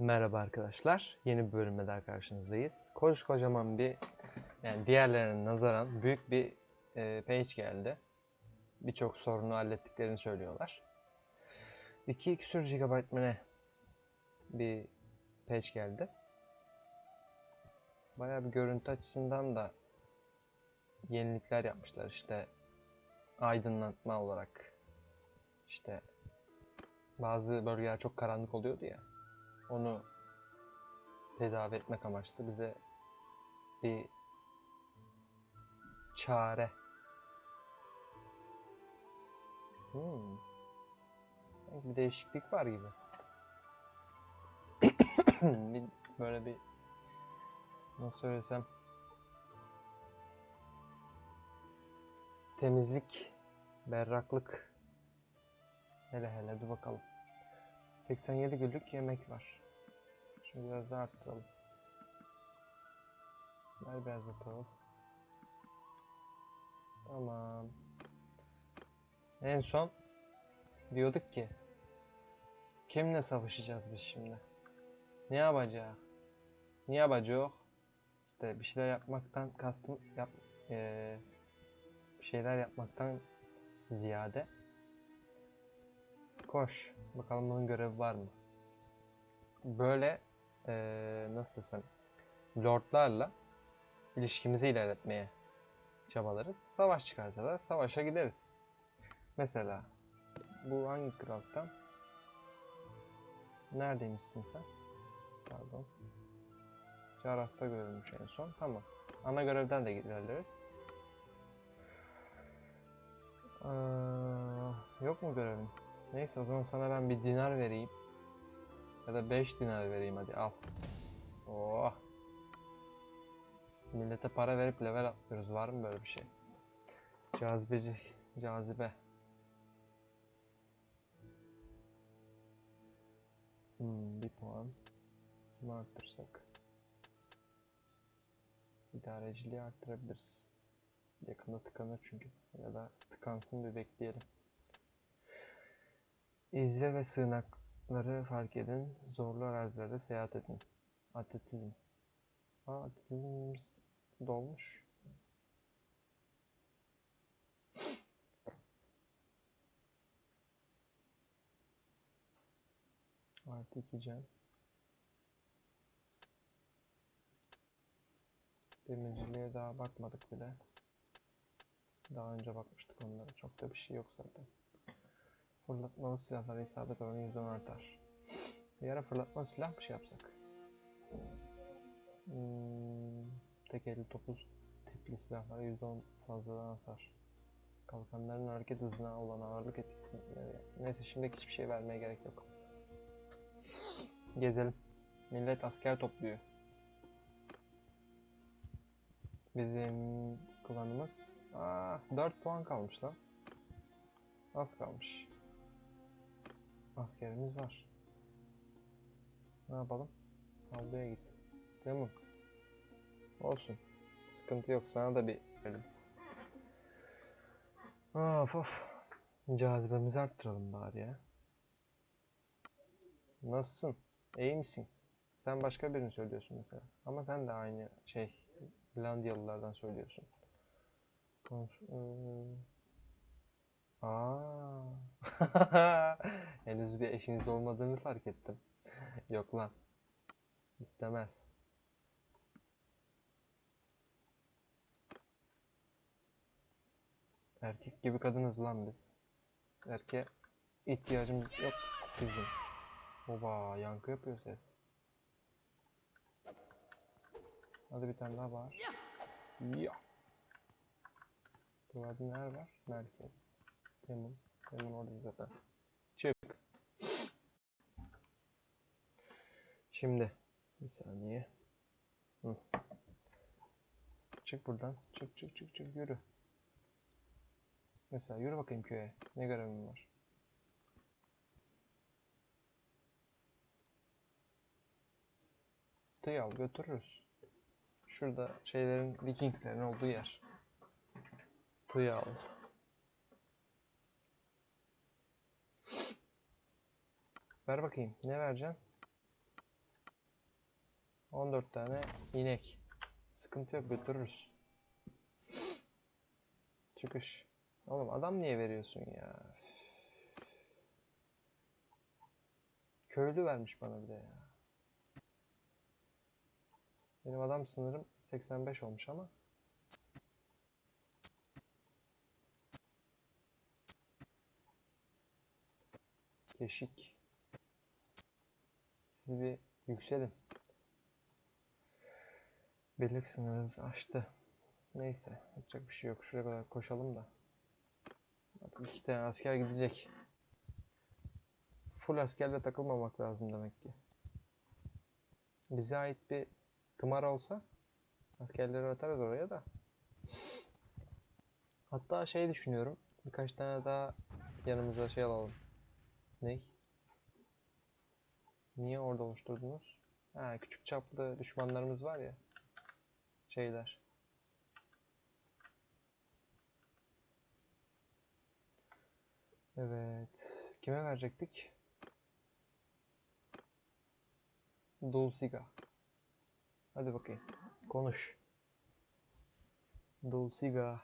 Merhaba arkadaşlar. Yeni bir bölümde daha karşınızdayız. Kocaman bir, yani diğerlerine nazaran büyük bir e, page geldi. Birçok sorunu hallettiklerini söylüyorlar. 2 küsur GB mı ne bir page geldi. Bayağı bir görüntü açısından da yenilikler yapmışlar. İşte aydınlatma olarak. İşte bazı bölgeler çok karanlık oluyordu ya onu tedavi etmek amaçlı bize bir çare. Hmm. Sanki bir değişiklik var gibi. bir, böyle bir nasıl söylesem temizlik, berraklık hele hele bir bakalım. 87 günlük yemek var. Şunu biraz daha arttıralım. Ver biraz bakalım. Tamam. En son diyorduk ki kimle savaşacağız biz şimdi? Ne yapacağız? Ne yapacağız? İşte bir şeyler yapmaktan kastım yap eee, bir şeyler yapmaktan ziyade koş. Bakalım bunun görevi var mı? Böyle eee, nasıl desem lordlarla ilişkimizi ilerletmeye çabalarız. Savaş çıkarsa da savaşa gideriz. Mesela bu hangi krallıktan? Neredeymişsin sen? Pardon. Caras'ta görülmüş en son. Tamam. Ana görevden de ilerleriz. Ee, yok mu görevin? Neyse o zaman sana ben bir dinar vereyim. Ya da 5 dinar vereyim hadi al. Oh. Millete para verip level atlıyoruz. Var mı böyle bir şey? Cazibeci, cazibe. Hmm, bir puan. Kimi arttırsak? İdareciliği arttırabiliriz. Yakında tıkanır çünkü. Ya da tıkansın bir bekleyelim. İzle ve sığınakları fark edin. Zorlu arazilerde seyahat edin. Atletizm. Aa, atletizmimiz dolmuş. Artı iki can. Demirciliğe daha bakmadık bile. Daha önce bakmıştık onlara. Çok da bir şey yok zaten. Fırlatmalı silahlara isabet oranı %10 artar. Bir ara fırlatmalı silah bir şey yapsak. Hmm, tek elli topuz tipli silahlara %10 fazladan hasar. Kalkanların hareket hızına olan ağırlık etkisi. Neyse şimdi hiçbir şey vermeye gerek yok. Gezelim. Millet asker topluyor. Bizim klanımız Aa, 4 puan kalmış lan. Az kalmış. Askerimiz var. Ne yapalım? Avluya git. Değil mi? Olsun. Sıkıntı yok. Sana da bir verelim. Of of. Cazibemizi arttıralım bari ya. Nasılsın? İyi misin? Sen başka birini söylüyorsun mesela. Ama sen de aynı şey Finlandiyalılardan söylüyorsun. Konuş... Aa. Henüz bir eşiniz olmadığını fark ettim. Yok lan. İstemez. Erkek gibi kadınız lan biz. Erkeğe ihtiyacımız yok bizim. Oba yankı yapıyor ses. Hadi bir tane daha var. Ya. Burada neler var? Merkez. Temun. Temun orada zaten. Çık. Şimdi. Bir saniye. Hı. Çık buradan. Çık çık çık çık yürü. Mesela yürü bakayım köye. Ne görevim var? Tığ al götürürüz. Şurada şeylerin Vikinglerin olduğu yer. Tığ al. Ver bakayım. Ne vereceksin? 14 tane inek. Sıkıntı yok götürürüz. Çıkış. Oğlum adam niye veriyorsun ya? Köylü vermiş bana bir de ya. Benim adam sınırım 85 olmuş ama. Keşik. Siz bir yükselin. Birlik sınırınız aştı. Neyse, yapacak bir şey yok. Şuraya kadar koşalım da. Artık iki tane asker gidecek. Full askerle takılmamak lazım demek ki. Bize ait bir tımar olsa askerleri atarız oraya da. Hatta şey düşünüyorum. Birkaç tane daha yanımıza şey alalım. Ney? Niye orada oluşturdunuz? Ha, küçük çaplı düşmanlarımız var ya. Şeyler. Evet. Kime verecektik? Dulciga. Hadi bakayım. Konuş. Dulciga.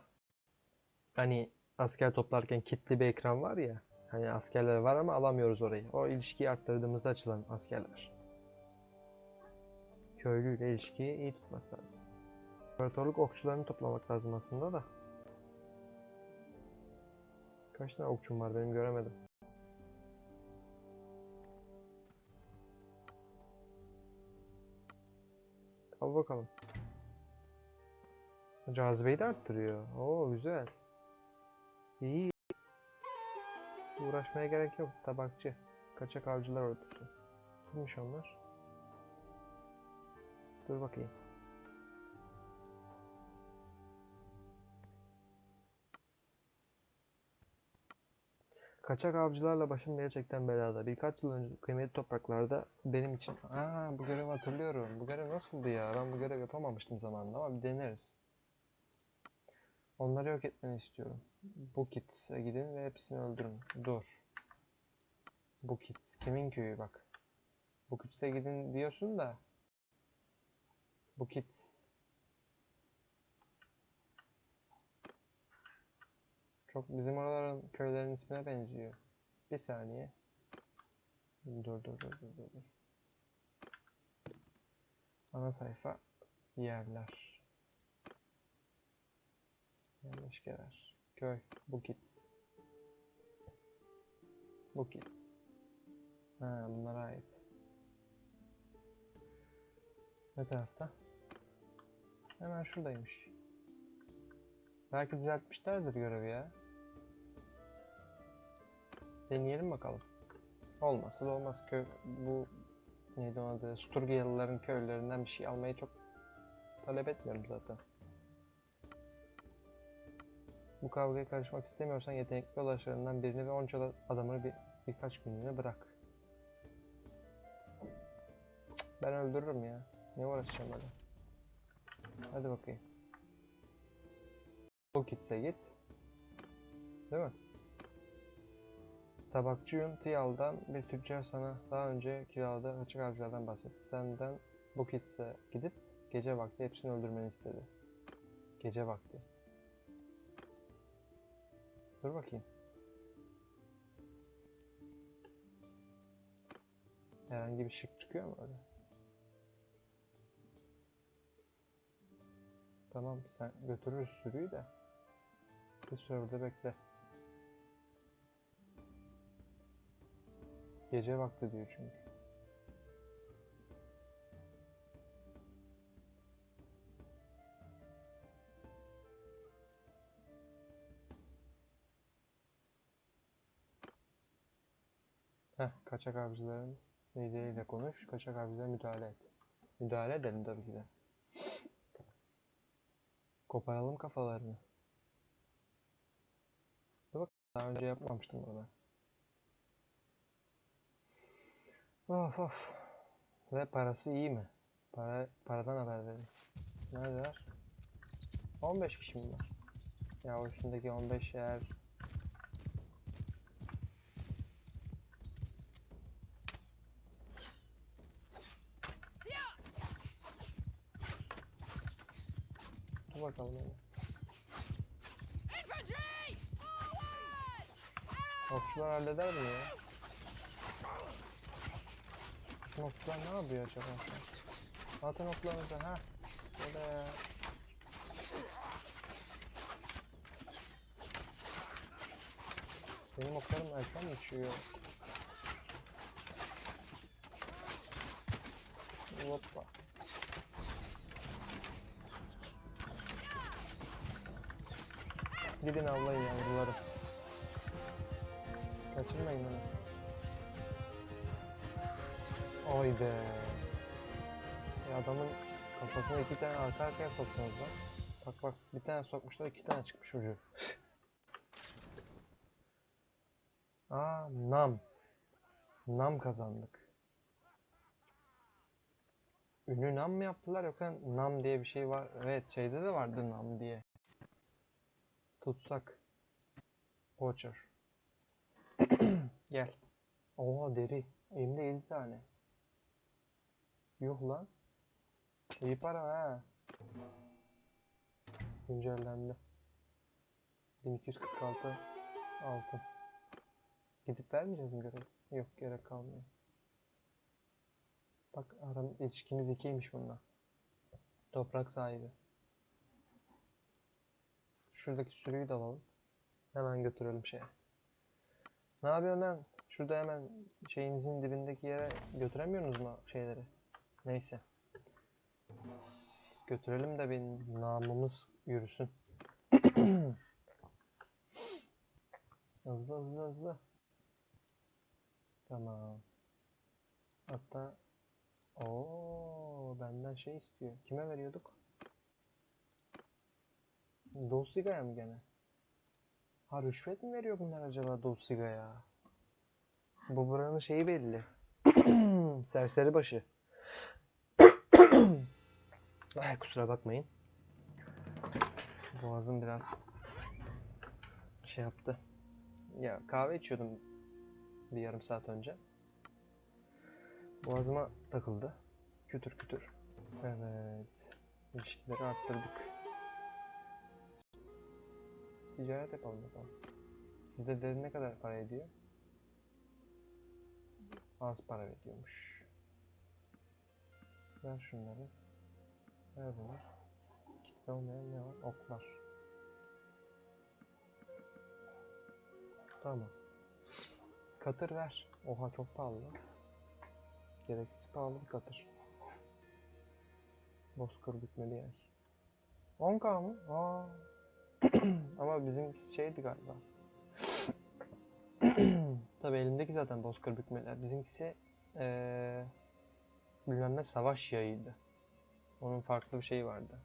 Hani asker toplarken kilitli bir ekran var ya. Hani askerler var ama alamıyoruz orayı. O ilişkiyi arttırdığımızda açılan askerler. Köylüyle ilişkiyi iyi tutmak lazım. İmparatorluk okçularını toplamak lazım aslında da. Kaç tane okçum var benim göremedim. Al bakalım. Cazibeyi de arttırıyor. Oo güzel. İyi. Uğraşmaya gerek yok. Tabakçı. Kaçak avcılar ordusu. Kimmiş onlar? Dur bakayım. Kaçak avcılarla başım gerçekten belada. Birkaç yıl önce kıymetli topraklarda benim için... Aa bu görevi hatırlıyorum. Bu görev nasıldı ya? Ben bu görev yapamamıştım zamanında ama bir deneriz. Onları yok etmeni istiyorum. Bukit'e gidin ve hepsini öldürün. Dur. Bukit. Kimin köyü bak. Bukit'e gidin diyorsun da. Bukit. Çok bizim oraların köylerin ismine benziyor. Bir saniye. Dur dur dur dur. dur. Ana sayfa yerler. Yerleşkeler. Köy. Bukit. Bukit. Ha bunlara ait. Ne tarafta? Hemen şuradaymış. Belki düzeltmişlerdir görevi ya. Deneyelim bakalım. Olmazsa da olmaz. Köy, bu neydi onun adı? Sturgiyalıların köylerinden bir şey almayı çok talep etmiyorum zaten. Bu kavgaya karışmak istemiyorsan yetenekli ulaşlarından birini ve 13 ada- adamını bir, birkaç günlüğüne bırak. Ben öldürürüm ya. Ne uğraşacağım öyle. Hadi bakayım. Bu gitse git. Değil mi? Tabakçı Yun Tiyal'dan bir tüccar sana daha önce kiraladığı açık avcılardan bahsetti. Senden bu gidip gece vakti hepsini öldürmeni istedi. Gece vakti. Dur bakayım. Herhangi bir şık çıkıyor mu öyle? Tamam sen götürürüz sürüyü de. Bir süre burada bekle. Gece vakti diyor çünkü. Heh, kaçak avcıların lideriyle konuş, kaçak avcılara müdahale et. Müdahale edelim tabii ki de. Koparalım kafalarını. Dur bak, daha önce yapmamıştım bunu ben. Of of. Ve parası iyi mi? Para, paradan haber verin. Neredeler? 15 kişi mi var? Ya o üstündeki 15 eğer bakalım hele. Okçular halleder mi ya? Bizim okçular ne yapıyor acaba? Atın oklarınızı ha. Böyle. Benim oklarım erken uçuyor? Hoppa. Gidin avlayın yavruları. Kaçırmayın beni. Oy be. Ya adamın kafasına iki tane arka arkaya soktunuz lan. Bak bak bir tane sokmuşlar iki tane çıkmış ucu. Aa nam. Nam kazandık. Ünlü nam mı yaptılar yoksa nam diye bir şey var. Evet şeyde de vardı nam diye. Tutsak. Poacher. Gel. Oha deri. Elimde 7 tane. Yuh lan. İyi para ha. Güncellendi. 1246 altın. Gidip vermeyeceğiz mi görev? Yok gerek kalmıyor. Bak aram ilişkimiz ikiymiş bununla. Toprak sahibi. Şuradaki sürüyü de alalım. Hemen götürelim şeye. Ne yapıyorsun lan? Şurada hemen şeyinizin dibindeki yere götüremiyorsunuz mu şeyleri? Neyse. Götürelim de bir namımız yürüsün. hızlı hızlı hızlı. Tamam. Hatta o benden şey istiyor. Kime veriyorduk? Dulciga'ya mı gene? Ha rüşvet mi veriyor bunlar acaba Dulciga'ya? Bu buranın şeyi belli. Serseri başı. Ay kusura bakmayın. Boğazım biraz şey yaptı. Ya kahve içiyordum bir yarım saat önce. Boğazıma takıldı. Kütür kütür. Evet. İlişkileri arttırdık. Ticaret yapalım bakalım. Sizde derin ne kadar para ediyor? Az para ediyormuş. Ver şunları. Ver bunu. Kitle olmayan ne var? Oklar. Tamam. Katır ver. Oha çok pahalı. Gereksiz pahalı bir katır. Bozkır bitmeli yay. 10k mı? Aa. Ama bizimki şeydi galiba. Tabi elimdeki zaten bozkır bükmeler. Bizimkisi ee, bilmem ne savaş yayıydı. Onun farklı bir şeyi vardı.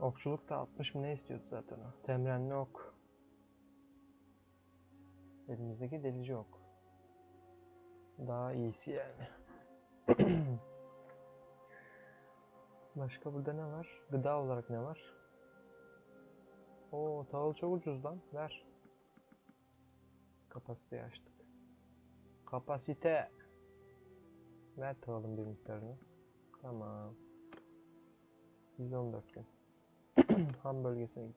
Okçuluk da 60 mı ne istiyordu zaten o. Temrenli ok. Elimizdeki delici ok. Daha iyisi yani. Başka burada ne var? Gıda olarak ne var? Oo, tahıl çok ucuz lan. Ver. Kapasiteyi açtık. Kapasite. Ver tahılın bir miktarını. Tamam. 114 gün. Ham bölgesine git.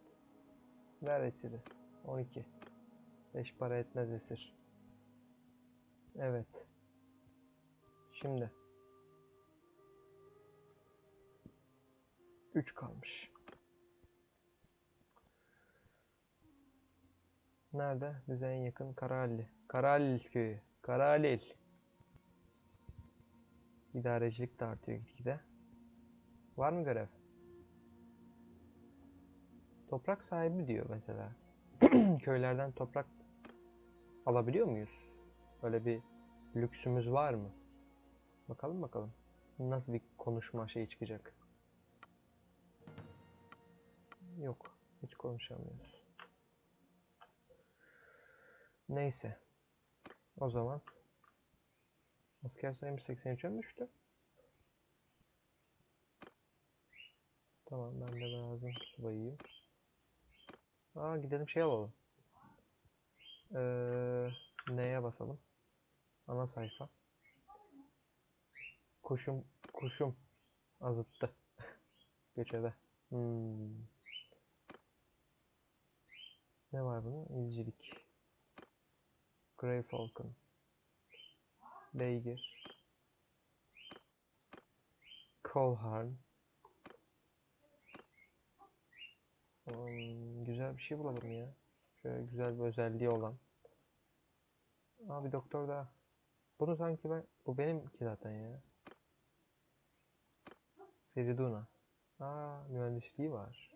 Ver esiri. 12. 5 para etmez esir. Evet. Şimdi. 3 kalmış. Nerede? Bize en yakın Karalli. Karalil köyü. Karalil. İdarecilik de artıyor gitgide. Var mı görev? Toprak sahibi diyor mesela. Köylerden toprak alabiliyor muyuz? Öyle bir lüksümüz var mı? Bakalım bakalım. Nasıl bir konuşma şey çıkacak. Yok. Hiç konuşamıyoruz. Neyse. O zaman asker sayımız 83'e mi düştü? Tamam ben de lazım subayıyım. Aa gidelim şey alalım. Ee, neye basalım? Ana sayfa. Kuşum kuşum azıttı. Göçebe. Hmm. Ne var bunun? İzcilik. Grey Falcon. Beygir. Colharn. Hmm, güzel bir şey bulalım ya. Şöyle güzel bir özelliği olan. Aa bir doktor daha. Bunu sanki ben... Bu benimki zaten ya. Feriduna. Aa mühendisliği var.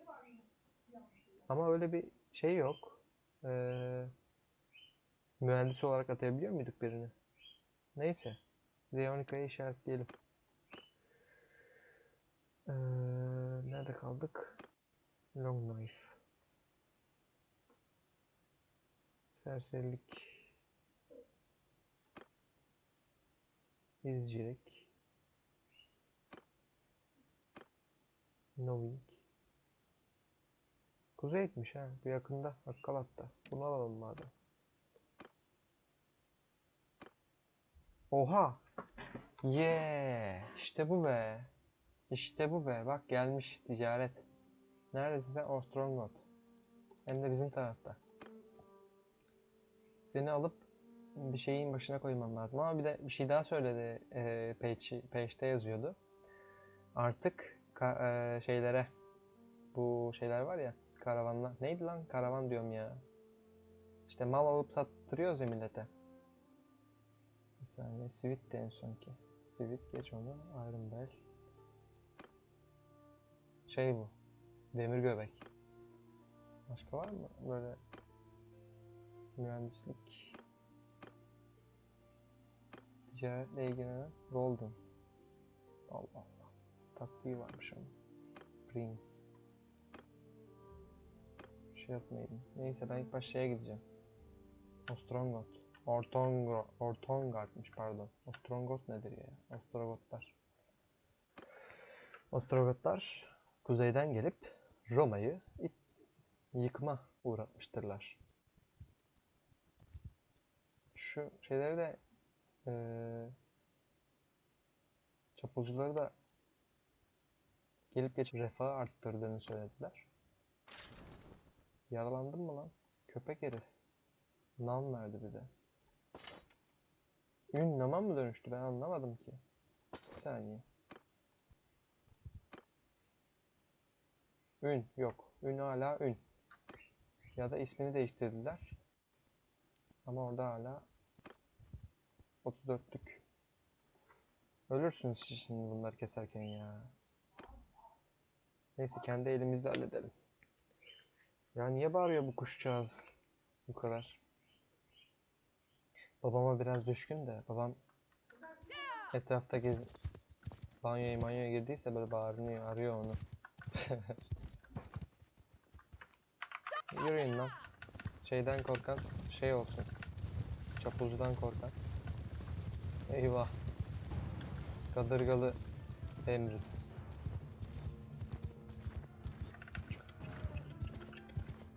Ama öyle bir şey yok. Ee, mühendis olarak atayabiliyor muyduk birini? Neyse. Leonica'yı işaretleyelim. Ee, nerede kaldık? Long knife. Serserilik. İzcilik. Knowing. Kuzey etmiş ha. Bu yakında. Akkalat'ta. Bunu alalım madem. Oha! Yeah! İşte bu be. İşte bu be. Bak gelmiş ticaret. Neredesin sen? Ostrongot. Hem de bizim tarafta. Seni alıp bir şeyin başına koymam lazım. Ama bir de bir şey daha söyledi. E, page, page'de yazıyordu. Artık ka- e, şeylere bu şeyler var ya karavanla. Neydi lan? Karavan diyorum ya. İşte mal alıp sattırıyoruz ya millete. Bir saniye. Sweet de en sonki. Sweet geç onu. Iron Bell. Şey bu. Demir göbek. Başka var mı? Böyle mühendislik ticaretle ilgilenen Golden. Allah Allah. Taktiği varmış onun. Prince. Şey yapmayayım. Neyse ben ilk baş şeye gideceğim. Ostrongot. Ortongro, Ortongard'mış pardon. Ostrongot nedir ya? Ostrogotlar. Ostrogotlar kuzeyden gelip Roma'yı yıkma uğratmıştırlar. Şu şeyleri de eee çapulcuları da gelip geçip refahı arttırdığını söylediler. Yaralandın mı lan? Köpek herif. Nam verdi bir de. Ün nama mı dönüştü ben anlamadım ki. Bir saniye. Ün yok. Ün hala ün. Ya da ismini değiştirdiler. Ama orada hala 34'lük. Ölürsünüz şimdi bunları keserken ya. Neyse kendi elimizde halledelim. Ya niye bağırıyor bu kuşcağız bu kadar? Babama biraz düşkün de babam etrafta gez banyoya banyoya girdiyse böyle bağırıyor arıyor onu. Yürüyün lan. Şeyden korkan şey olsun. Çapulcudan korkan. Eyvah. Kadırgalı emriz.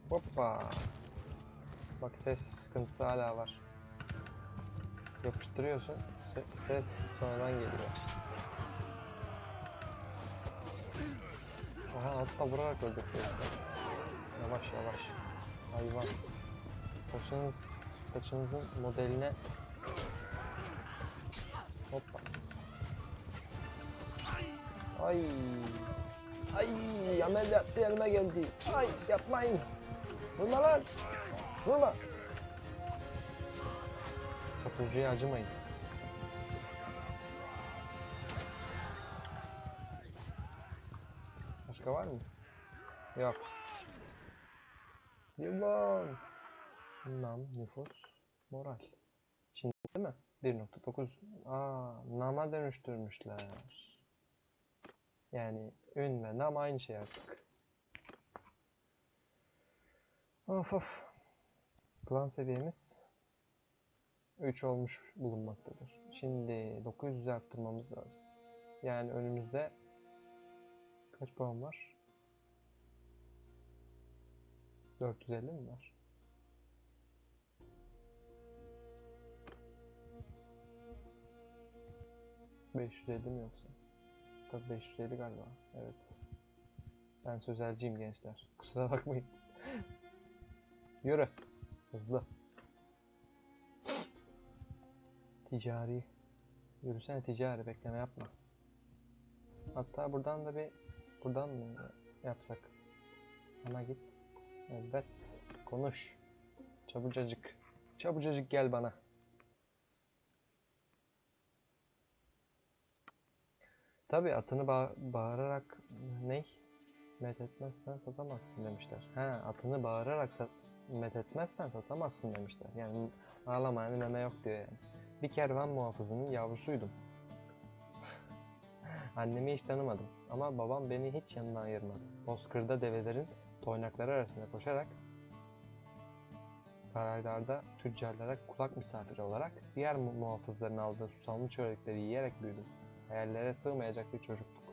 Hoppa. Bak ses sıkıntısı hala var. Yapıştırıyorsun. se- ses sonradan geliyor. Aha altta vurarak öldürüyor. Yavaş yavaş. Hayvan. Saçınız, saçınızın modeline Hoppa. Ay. Ay ameliyat elime geldi. Ay yapmayın. Vurma lan. Vurma. Çapulcuya acımayın. Başka var mı? Yok. Yılan. Nam, nüfus, moral. Şimdi değil mi? 1.9 Aa, nama dönüştürmüşler. Yani ün ve nam aynı şey artık. Of of. Klan seviyemiz 3 olmuş bulunmaktadır. Şimdi 900 arttırmamız lazım. Yani önümüzde kaç puan var? 450 mi var? ...550 mi yoksa? Tabii 550 galiba. Evet. Ben sözelciyim gençler. Kusura bakmayın. Yürü. Hızlı. Ticari. Yürüsene ticari bekleme yapma. Hatta buradan da bir buradan mı yapsak? Bana git. Evet. Konuş. Çabucacık. Çabucacık gel bana. Tabi atını ba- bağırarak ney? Met etmezsen satamazsın demişler. He atını bağırarak sat met etmezsen satamazsın demişler. Yani ağlamayan meme yok diyor yani. Bir kervan muhafızının yavrusuydum. Annemi hiç tanımadım ama babam beni hiç yanından ayırmadı. Bozkır'da develerin toynakları arasında koşarak saraylarda tüccarlara kulak misafiri olarak diğer mu- muhafızların aldığı susamlı çörekleri yiyerek büyüdüm. Hayallere sığmayacak bir çocukluk.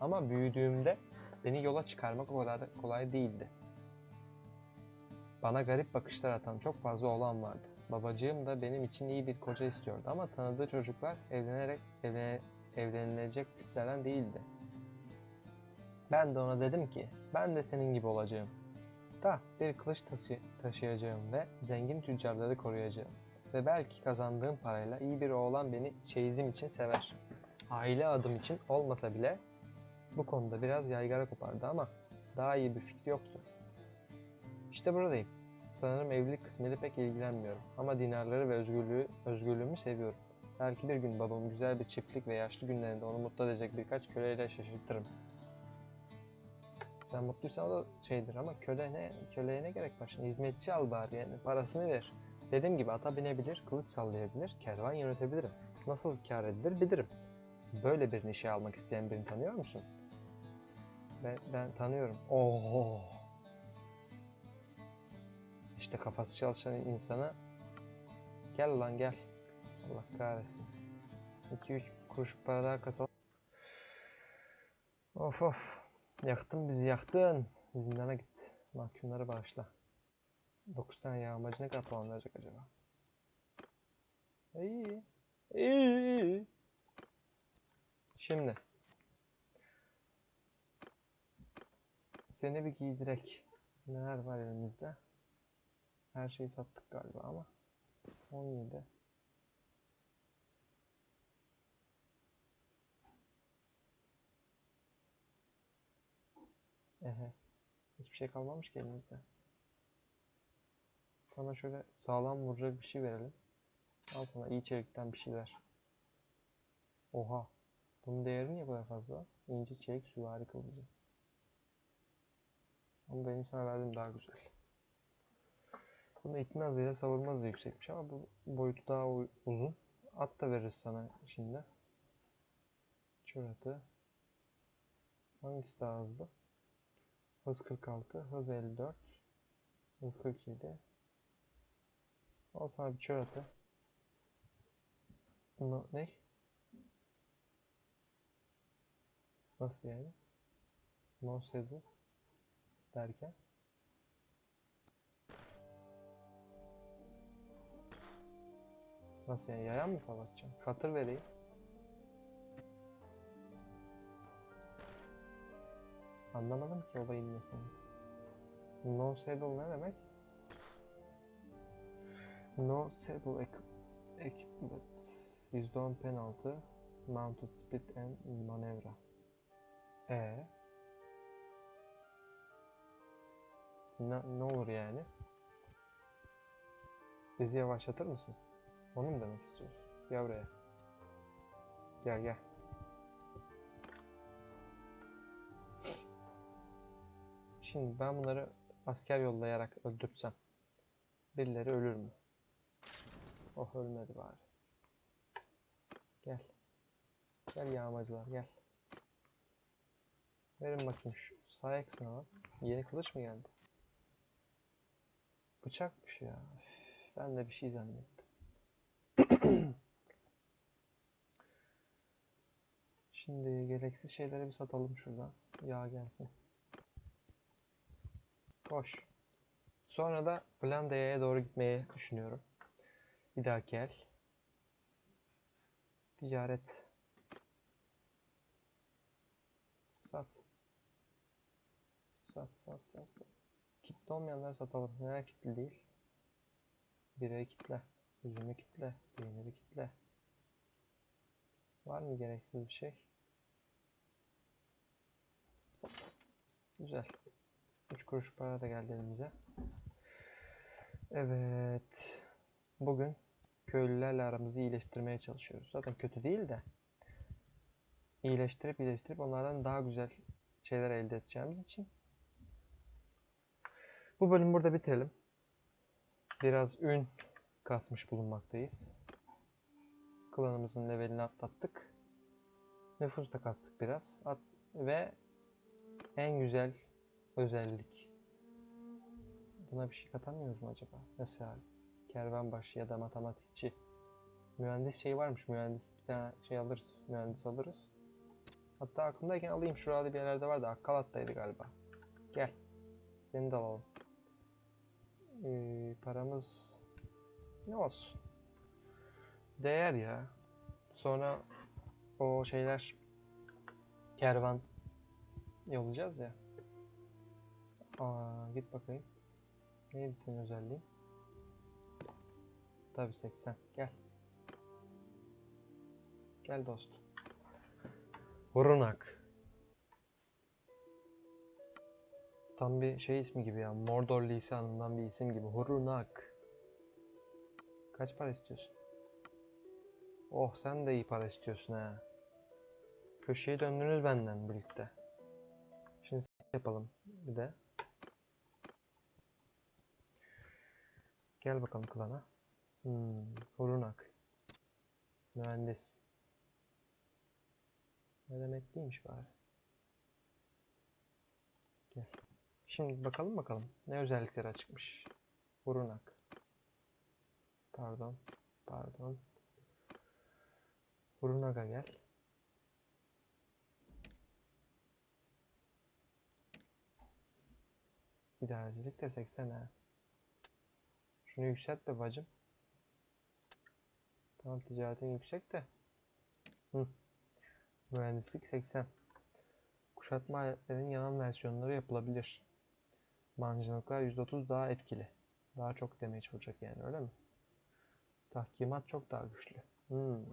Ama büyüdüğümde beni yola çıkarmak o kadar da kolay değildi. Bana garip bakışlar atan çok fazla oğlan vardı. Babacığım da benim için iyi bir koca istiyordu ama tanıdığı çocuklar evlenerek evlene, evlenilecek tiplerden değildi. Ben de ona dedim ki ben de senin gibi olacağım. Da bir kılıç taşı- taşıyacağım ve zengin tüccarları koruyacağım. Ve belki kazandığım parayla iyi bir oğlan beni çeyizim için sever. Aile adım için olmasa bile bu konuda biraz yaygara kopardı ama daha iyi bir fikri yoktu. İşte buradayım. Sanırım evlilik kısmıyla pek ilgilenmiyorum ama dinarları ve özgürlüğü, özgürlüğümü seviyorum. Belki bir gün babamı güzel bir çiftlik ve yaşlı günlerinde onu mutlu edecek birkaç köleyle şaşırtırım. Sen mutluysan o da şeydir ama köle ne, köleye ne gerek var şimdi hizmetçi al bari yani parasını ver. Dediğim gibi ata binebilir, kılıç sallayabilir, kervan yönetebilirim. Nasıl kar edilir bilirim. Böyle bir işe almak isteyen birini tanıyor musun? Ben, ben tanıyorum. Oho. İşte kafası çalışan insana gel lan gel. Allah kahretsin. 2-3 kuruş para daha kasalım. Of of. Yaktın bizi yaktın. Zindana git. Mahkumları bağışla. 9 tane yağmacı ne kadar puan acaba? İyi. iyi. Şimdi. Seni bir giydirek. Neler var elimizde? Her şeyi sattık galiba ama. 17. Ehe. Hiçbir şey kalmamış ki elimizde. Sana şöyle sağlam vuracak bir şey verelim. Al sana iyi çelikten bir şeyler. Oha. Bunun değeri niye kadar fazla? İnce çelik süvari kılıcı. Ama benim sana verdiğim daha güzel. Bunun itme hızıyla savurma hızı yüksekmiş ama bu boyutu daha uzun. At da veririz sana şimdi. Çöl atı. Hangisi daha hızlı? Hız 46, hız 54, hız 47. Al sana bir çöl atı. No, ne? Nasıl yani? No saddle derken? Nasıl yani? Yayan mı savaşacağım? Katır vereyim. Anlamadım ki olayın ne senin. No saddle ne demek? No saddle equ equipment. %10 penaltı. Mounted speed and manevra. E ne, ne olur yani? Bizi yavaşlatır mısın? Onu mu demek istiyorsun? Gel buraya. Gel gel. Şimdi ben bunları asker yollayarak öldürtsem birileri ölür mü? Oh ölmedi bari. Gel. Gel yağmacılar gel. Verin bakayım şu sağ eksine lan. Yeni kılıç mı geldi? Bıçakmış ya. Ben de bir şey zannettim. Şimdi gereksiz şeyleri bir satalım şuradan. Yağ gelsin. Hoş. Sonra da Blandeya'ya doğru gitmeyi düşünüyorum. Bir dahaki el. Ticaret. Sat. sat sat sat. Kitli olmayanları satalım. Neler kitli değil? Birayı kitle. Üzümü kitle. Peyniri kitle. Var mı gereksiz bir şey? Güzel. 3 kuruş para da geldi elimize. Evet. Bugün köylülerle aramızı iyileştirmeye çalışıyoruz. Zaten kötü değil de iyileştirip iyileştirip onlardan daha güzel şeyler elde edeceğimiz için bu bölümü burada bitirelim. Biraz ün kasmış bulunmaktayız. Klanımızın levelini atlattık. Nüfus da kastık biraz. At ve en güzel özellik. Buna bir şey katamıyoruz mu acaba? Mesela kervanbaşı ya da matematikçi. Mühendis şey varmış. Mühendis bir tane şey alırız. Mühendis alırız. Hatta aklımdayken alayım. Şurada bir yerlerde vardı. Akkalat'taydı galiba. Gel. Seni de alalım. Ee, paramız ne olsun. Değer ya. Sonra o şeyler kervan yollayacağız ya. Aa, git bakayım. Neydi senin özelliğin? Tabii 80. Gel. Gel dostum. Hurunak. Tam bir şey ismi gibi ya. Mordor lisanından bir isim gibi. Hurunak. Kaç para istiyorsun? Oh sen de iyi para istiyorsun ha. Köşeyi döndünüz benden birlikte. Şimdi yapalım bir de. Gel bakalım klana. Hmm, Hurunak. Mühendis. Ne demekliymiş bari. Gel. Şimdi bakalım bakalım. Ne özellikleri açıkmış. Hurunak. Pardon. Pardon. Hurunak'a gel. İdarecilik de 80 ha. Şunu yükselt be bacım. Tamam ticaretin yüksek de. Hı. Mühendislik 80. Kuşatma aletlerinin yanan versiyonları yapılabilir. Mancınıklar %30 daha etkili. Daha çok damage vuracak yani öyle mi? Tahkimat çok daha güçlü. Hmm.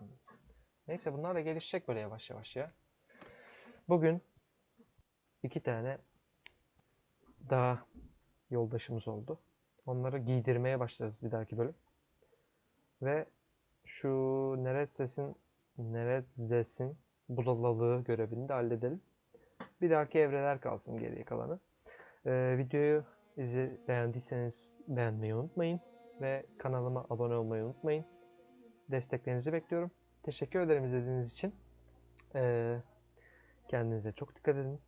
Neyse bunlar da gelişecek böyle yavaş yavaş ya. Bugün iki tane daha yoldaşımız oldu. Onları giydirmeye başlarız bir dahaki bölüm. Ve şu Neretses'in Neretses'in budalalığı görevini de halledelim. Bir dahaki evreler kalsın geriye kalanı. Ee, videoyu izle, beğendiyseniz beğenmeyi unutmayın. Ve kanalıma abone olmayı unutmayın. Desteklerinizi bekliyorum. Teşekkür ederim izlediğiniz için. Ee, kendinize çok dikkat edin.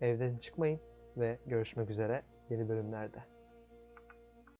Evden çıkmayın ve görüşmek üzere yeni bölümlerde.